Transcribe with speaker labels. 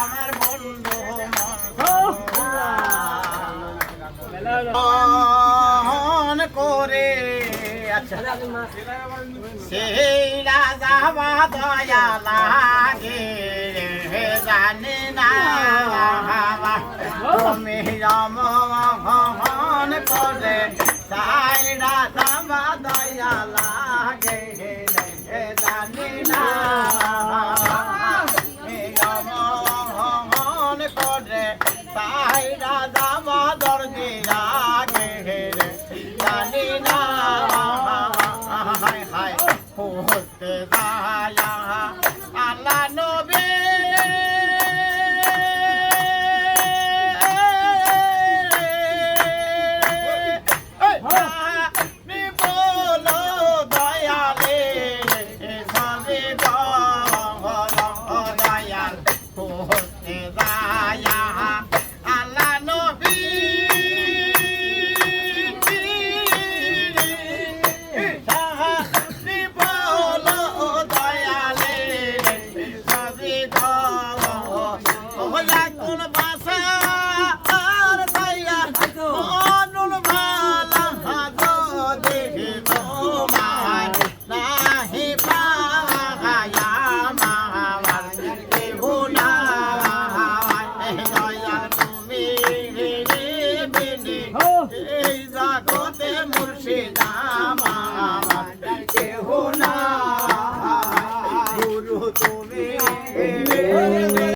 Speaker 1: আমার বন্ধু মন করে সেই রাজা বা দয়া লাগে জানি না তুমি রম করে তাই করে তাই রাজা মাদর দিলাগে রে জানি না হায় হায় হতে ભૂત દાયા हो